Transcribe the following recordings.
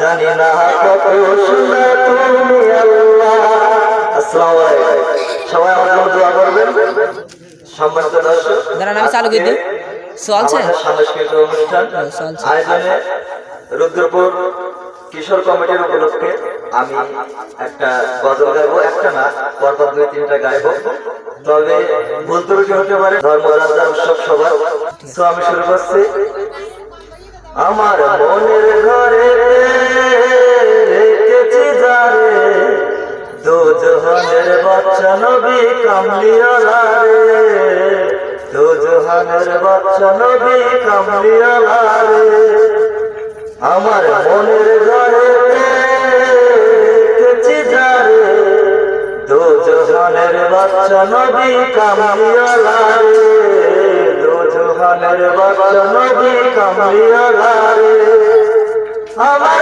জানি না কত সুন্দর তুমি আল্লাহ। আসসালামু আলাইকুম। সবাই আমার জন্য দোয়া করবেন। সম্মানিত দর্শক দাঁড়ান, আমি চালু করে দিই। চলছে? সাংস্কৃতিক অনুষ্ঠান। আয়োজনে রুদ্রপুর কিশোর কমিটির উপলক্ষে আমি একটা গজল গাইবো একটা না পরপর দুই তিনটা গাইবো। তবে ভুল ত্রুটি হতে পারে ধর্মযাত্রা উৎসব সবার। তো আমি শুরু করছি। আমার মনের নবী কামলিয়ালা রে। দো বাচ্চা নবী কামলিয়ালা আমার মনের ঘরে যারে। দো জহানের বাচ্চা নবী কামলিয়ালা রে। দো জহানের বাচ্চা আমার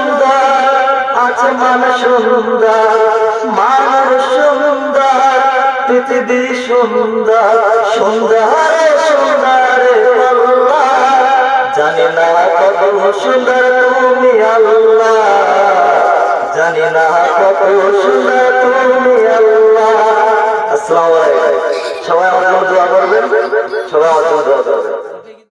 আছে মান সুন্দর মান সুন্দর, পৃথিবী সুন্দর সুন্দর সুন্দর জানি না কত সুন্দর তুমি আল্লাহ। জানি না কত সুন্দর তুমি আল্লাহ। আসসালামু আলাইকুম। সবাই আমার দোয়া করবেন? সবাই আমার দোয়া করবেন।